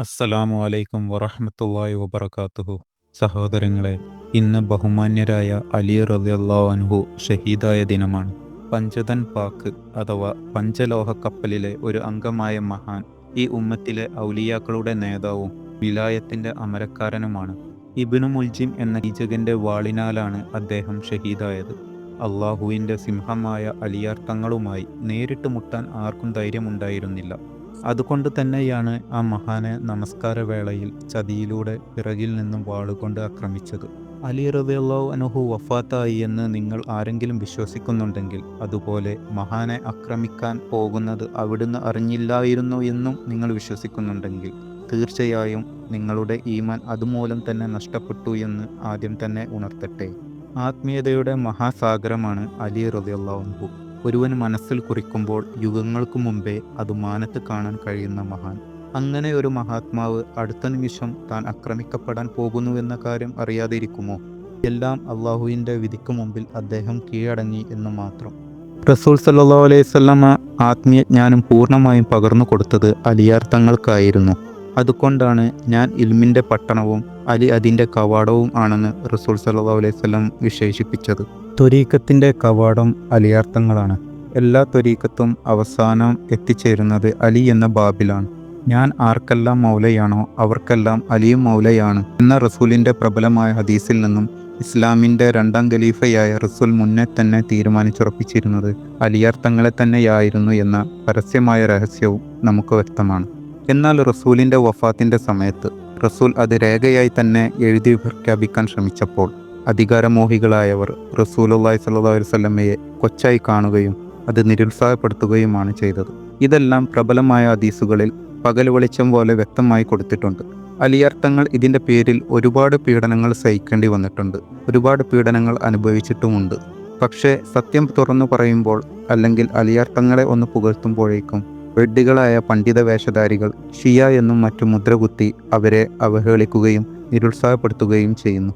അസ്സലാമു അലൈക്കും വറഹ്മത്തുള്ളാഹി വബറകാതുഹു സഹോദരങ്ങളെ ഇന്ന് ബഹുമാന്യരായ അലി അൻഹു ഷഹീദായ ദിനമാണ്. പഞ്ചതൻ പാക്ക് അഥവാ പഞ്ചലോഹ കപ്പലിലെ ഒരു അംഗമായ മഹാൻ ഈ ഉമ്മത്തിലെ ഔലിയാക്കളുടെ നേതാവും വിലായത്തിന്റെ അമരക്കാരനുമാണ്. ഇബിനു മുൽജിം എന്ന ഈജകന്റെ വാളിനാലാണ് അദ്ദേഹം ഷഹീദായത്. അള്ളാഹുവിന്റെ സിംഹമായ അലിയാർ തങ്ങളുമായി നേരിട്ട് മുട്ടാൻ ആർക്കും ധൈര്യമുണ്ടായിരുന്നില്ല. അതുകൊണ്ട് തന്നെയാണ് ആ മഹാനെ നമസ്കാരവേളയിൽ ചതിയിലൂടെ പിറകിൽ നിന്നും വാളുകൊണ്ട് ആക്രമിച്ചത്. അലി റബിയല്ലാഹു അനുഹു വഫാത്തായി എന്ന് നിങ്ങൾ ആരെങ്കിലും വിശ്വസിക്കുന്നുണ്ടെങ്കിൽ അതുപോലെ മഹാനെ ആക്രമിക്കാൻ പോകുന്നത് അവിടുന്ന് അറിഞ്ഞില്ലായിരുന്നു എന്നും നിങ്ങൾ വിശ്വസിക്കുന്നുണ്ടെങ്കിൽ തീർച്ചയായും നിങ്ങളുടെ ഈമാൻ അതുമൂലം തന്നെ നഷ്ടപ്പെട്ടു എന്ന് ആദ്യം തന്നെ ഉണർത്തട്ടെ. ആത്മീയതയുടെ മഹാസാഗരമാണ് അലി റബിയല്ലാഹു ഒരുവൻ മനസ്സിൽ കുറിക്കുമ്പോൾ യുഗങ്ങൾക്ക് മുമ്പേ അത് മാനത്ത് കാണാൻ കഴിയുന്ന മഹാൻ. അങ്ങനെ ഒരു മഹാത്മാവ് അടുത്ത നിമിഷം താൻ ആക്രമിക്കപ്പെടാൻ പോകുന്നുവെന്ന കാര്യം അറിയാതിരിക്കുമോ? എല്ലാം അള്ളാഹുവിന്റെ വിധിക്ക് മുമ്പിൽ അദ്ദേഹം കീഴടങ്ങി എന്ന് മാത്രം. റസൂൽ സല്ലാ അലൈഹി സ്വല്ലമ ആത്മീയജ്ഞാനം പൂർണമായും പകർന്നു കൊടുത്തത് അലിയാർ തങ്ങൾക്കായിരുന്നു. അതുകൊണ്ടാണ് ഞാൻ ഇൽമിന്റെ പട്ടണവും അലി അതിന്റെ കവാടവും ആണെന്ന് റസൂൽ സല്ലാ അലൈഹി സ്വലം വിശേഷിപ്പിച്ചത്. ത്വരീക്കത്തിന്റെ കവാടം അലിയാർത്ഥങ്ങളാണ്. എല്ലാ തൊരീക്കത്തും അവസാനം എത്തിച്ചേരുന്നത് അലി എന്ന ബാബിലാണ്. ഞാൻ ആർക്കെല്ലാം മൗലയാണോ അവർക്കെല്ലാം അലിയും മൗലയാണ് എന്ന റസൂലിന്റെ പ്രബലമായ ഹദീസിൽ നിന്നും ഇസ്ലാമിന്റെ രണ്ടാം ഖലീഫയായ റസൂൽ മുന്നേ തന്നെ തീരുമാനിച്ചുറപ്പിച്ചിരുന്നത് അലിയാർത്ഥങ്ങളെ തന്നെയായിരുന്നു എന്ന പരസ്യമായ രഹസ്യവും നമുക്ക് വ്യക്തമാണ്. എന്നാൽ റസൂലിന്റെ വഫാത്തിന്റെ സമയത്ത് റസൂൽ അത് രേഖയായി തന്നെ എഴുതി പ്രഖ്യാപിക്കാൻ ശ്രമിച്ചപ്പോൾ അധികാരമോഹികളായവർ റസൂലുള്ളാഹി സ്വല്ലല്ലാഹു അലൈഹി വസല്ലമയെ കൊച്ചായി കാണുകയും അത് നിരുത്സാഹപ്പെടുത്തുകയുമാണ് ചെയ്തത്. ഇതെല്ലാം പ്രബലമായ ഹദീസുകളിൽ പകൽ വെളിച്ചം പോലെ വ്യക്തമായി കൊടുത്തിട്ടുണ്ട്. അലിയർത്ഥങ്ങൾ ഇതിന്റെ പേരിൽ ഒരുപാട് പീഡനങ്ങൾ സഹിക്കേണ്ടി വന്നിട്ടുണ്ട്. ഒരുപാട് പീഡനങ്ങൾ അനുഭവിച്ചിട്ടുമുണ്ട്. പക്ഷേ സത്യം തുറന്നു പറയുമ്പോൾ അല്ലെങ്കിൽ അലിയർത്ഥങ്ങളെ ഒന്ന് പുകഴ്ത്തുമ്പോഴേക്കും വെഡ്ഡികളായ പണ്ഡിത വേഷധാരികൾ ഷിയ എന്നും മറ്റു മുദ്രകുത്തി അവരെ അവഹേളിക്കുകയും നിരുത്സാഹപ്പെടുത്തുകയും ചെയ്യുന്നു.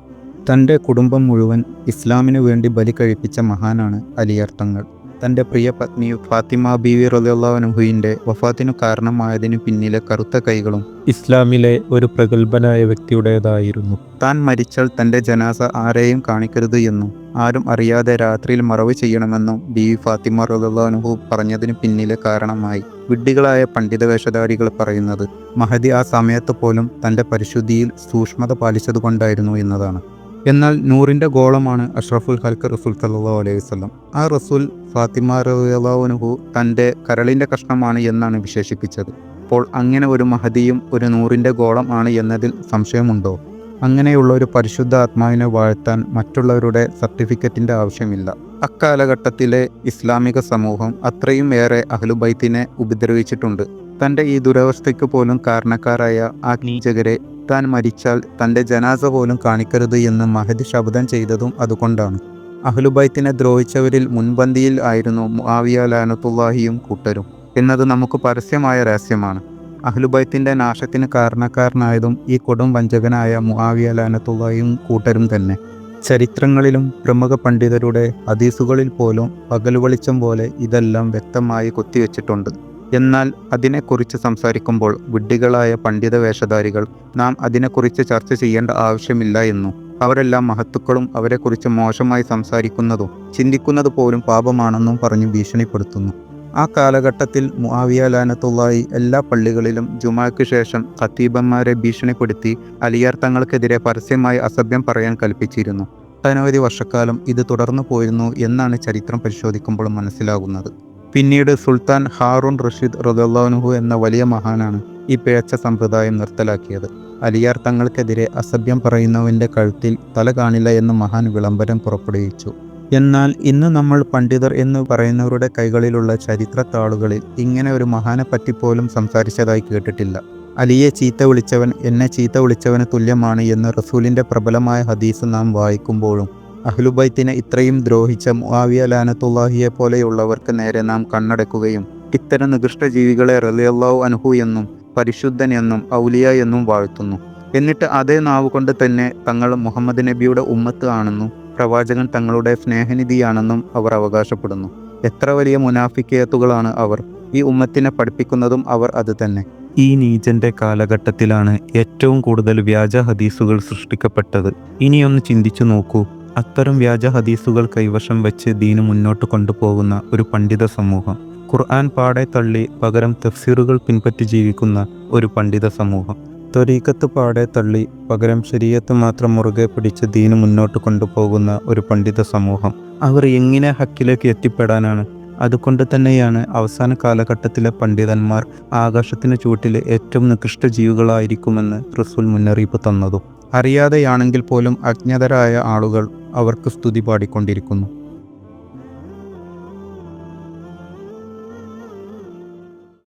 തന്റെ കുടുംബം മുഴുവൻ ഇസ്ലാമിനു വേണ്ടി ബലി കഴിപ്പിച്ച മഹാനാണ് അലിയർത്ഥങ്ങൾ തന്റെ പ്രിയ പത്നി ഫാത്തിമ ബീവി റലിയുള്ളവനുഹുവിന്റെ വഫാത്തിനു കാരണമായതിനു പിന്നിലെ കറുത്ത കൈകളും ഇസ്ലാമിലെ ഒരു പ്രഗത്ഭനായ വ്യക്തിയുടേതായിരുന്നു. താൻ മരിച്ചാൽ തന്റെ ജനാസ ആരെയും കാണിക്കരുത് എന്നും ആരും അറിയാതെ രാത്രിയിൽ മറവ് ചെയ്യണമെന്നും ബീവി ഫാത്തിമ റലിയുള്ളവനുഹു പറഞ്ഞതിനു പിന്നിലെ കാരണമായി. വിഡ്ഢികളായ പണ്ഡിത വേഷധാരികൾ പറയുന്നത് മഹദി ആ സമയത്ത് പോലും തന്റെ പരിശുദ്ധിയിൽ സൂക്ഷ്മത പാലിച്ചതുകൊണ്ടായിരുന്നു എന്നതാണ്. എന്നാൽ നൂറിന്റെ ഗോളമാണ് അഷ്റഫുൽ ഹൽക്ക് റസൂൽ സല്ലാ അലൈഹി വസ്ലം ആ റസൂൽ ഫാത്തിമ റഹുഹു തന്റെ കരളിന്റെ കഷ്ണമാണ് എന്നാണ് വിശേഷിപ്പിച്ചത്. അപ്പോൾ അങ്ങനെ ഒരു മഹതിയും ഒരു നൂറിന്റെ ഗോളം ആണ് എന്നതിൽ സംശയമുണ്ടോ? അങ്ങനെയുള്ള ഒരു പരിശുദ്ധ ആത്മാവിനെ വാഴ്ത്താൻ മറ്റുള്ളവരുടെ സർട്ടിഫിക്കറ്റിന്റെ ആവശ്യമില്ല. അക്കാലഘട്ടത്തിലെ ഇസ്ലാമിക സമൂഹം അത്രയും ഏറെ അഹ്ലുബൈത്തിനെ ഉപദ്രവിച്ചിട്ടുണ്ട്. തന്റെ ഈ ദുരവസ്ഥയ്ക്ക് പോലും കാരണക്കാരായ ആ നീചകരെ താൻ മരിച്ചാൽ തന്റെ ജനാസ പോലും കാണിക്കരുത് എന്ന് മഹദി ശബ്ദം ചെയ്തതും അതുകൊണ്ടാണ്. അഹ്ലുബൈത്തിനെ ദ്രോഹിച്ചവരിൽ മുൻപന്തിയിൽ ആയിരുന്നു മുആവിയ ലാനത്തുല്ലാഹിയും കൂട്ടരും. എന്നത് നമുക്ക് പരസ്യമായ രഹസ്യമാണ്. അഹ്ലുബൈത്തിന്റെ നാശത്തിന് കാരണക്കാരനായതും ഈ കൊടും വഞ്ചകനായ മുആവിയ ലാനത്തുല്ലാഹിയും കൂട്ടരും തന്നെ. ചരിത്രങ്ങളിലും പ്രമുഖ പണ്ഡിതരുടെ ഹദീസുകളിൽ പോലും പകൽ വെളിച്ചം പോലെ ഇതെല്ലാം വ്യക്തമായി കൊത്തിവെച്ചിട്ടുണ്ട്. എന്നാൽ അതിനെക്കുറിച്ച് സംസാരിക്കുമ്പോൾ വിഡ്ഢികളായ പണ്ഡിത വേഷധാരികൾ നാം അതിനെക്കുറിച്ച് ചർച്ച ചെയ്യേണ്ട ആവശ്യമില്ല എന്നും. അവരെല്ലാം മഹത്തുക്കളും അവരെക്കുറിച്ച് മോശമായി സംസാരിക്കുന്നതും ചിന്തിക്കുന്നത് പോലും പാപമാണെന്നും പറഞ്ഞ് ഭീഷണിപ്പെടുത്തുന്നു. ആ കാലഘട്ടത്തിൽ മുആവിയ ലാനത്തുള്ളായി എല്ലാ പള്ളികളിലും ജുമാക്ക് ശേഷം ഖത്തീബന്മാരെ ഭീഷണിപ്പെടുത്തി അലിയാർ തങ്ങൾക്കെതിരെ പരസ്യമായി അസഭ്യം പറയാൻ കൽപ്പിച്ചിരുന്നു. ഒട്ടനവധി വർഷക്കാലം ഇത് തുടർന്നു പോയിരുന്നു എന്നാണ് ചരിത്രം പരിശോധിക്കുമ്പോൾ മനസ്സിലാകുന്നത്. പിന്നീട് സുൽത്താൻ ഹാറൂൺ റഷീദ് റദുല്ലാനുഹു എന്ന വലിയ മഹാനാണ് ഈ പിഴച്ച സമ്പ്രദായം നിർത്തലാക്കിയത്. അലിയാർ തങ്ങൾക്കെതിരെ അസഭ്യം പറയുന്നവന്റെ കഴുത്തിൽ തല കാണില്ല എന്ന് മഹാൻ വിളംബരം പുറപ്പെടുവിച്ചു. എന്നാൽ ഇന്ന് നമ്മൾ പണ്ഡിതർ എന്ന് പറയുന്നവരുടെ കൈകളിലുള്ള ചരിത്ര താളുകളിൽ ഇങ്ങനെ ഒരു മഹാനെ പറ്റിപ്പോലും സംസാരിച്ചതായി കേട്ടിട്ടില്ല. അലിയെ ചീത്ത വിളിച്ചവൻ എന്നെ ചീത്ത വിളിച്ചവന് തുല്യമാണ് എന്ന് റസൂലിന്റെ പ്രബലമായ ഹദീസ് നാം വായിക്കുമ്പോഴും അഹ്ലുബൈത്തിനെ ഇത്രയും ദ്രോഹിച്ച മുആവിയ ലാനത്തുല്ലാഹിയെ പോലെയുള്ളവർക്ക് നേരെ നാം കണ്ണടക്കുകയും ഇത്തരം നികൃഷ്ട ജീവികളെ റലിയല്ലാഹു അൻഹു എന്നും പരിശുദ്ധൻ എന്നും ഔലിയ എന്നും വാഴ്ത്തുന്നു. എന്നിട്ട് അതേ നാവ് കൊണ്ട് തന്നെ തങ്ങൾ മുഹമ്മദ് നബിയുടെ ഉമ്മത്ത് ആണെന്നും പ്രവാചകൻ തങ്ങളുടെ സ്നേഹനിധിയാണെന്നും അവർ അവകാശപ്പെടുന്നു. എത്ര വലിയ മുനാഫിക്കേത്തുകളാണ് അവർ. ഈ ഉമ്മത്തിനെ പഠിപ്പിക്കുന്നതും അവർ അത് തന്നെ. ഈ നീചന്റെ കാലഘട്ടത്തിലാണ് ഏറ്റവും കൂടുതൽ വ്യാജ ഹദീസുകൾ സൃഷ്ടിക്കപ്പെട്ടത്. ഇനിയൊന്ന് ചിന്തിച്ചു നോക്കൂ. അത്തരം വ്യാജ ഹദീസുകൾ കൈവശം വെച്ച് ദീന് മുന്നോട്ട് കൊണ്ടുപോകുന്ന ഒരു പണ്ഡിത സമൂഹം. ഖുർആൻ പാടെ തള്ളി പകരം തഫ്സീറുകൾ പിൻപറ്റി ജീവിക്കുന്ന ഒരു പണ്ഡിത സമൂഹം. ത്വരീക്കത്ത് പാടെ തള്ളി പകരം ശരീരത്ത് മാത്രം മുറുകെ പിടിച്ച് ദീന് മുന്നോട്ട് കൊണ്ടുപോകുന്ന ഒരു പണ്ഡിത സമൂഹം. അവർ എങ്ങനെ ഹക്കിലേക്ക് എത്തിപ്പെടാനാണ്? അതുകൊണ്ട് തന്നെയാണ് അവസാന കാലഘട്ടത്തിലെ പണ്ഡിതന്മാർ ആകാശത്തിന് ചൂട്ടിലെ ഏറ്റവും നികൃഷ്ട ജീവികളായിരിക്കുമെന്ന് റസൂൽ മുന്നറിയിപ്പ് തന്നതും. അറിയാതെയാണെങ്കിൽ പോലും അജ്ഞതരായ ആളുകൾ അവർക്ക് സ്തുതി പാടിക്കൊണ്ടിരിക്കുന്നു.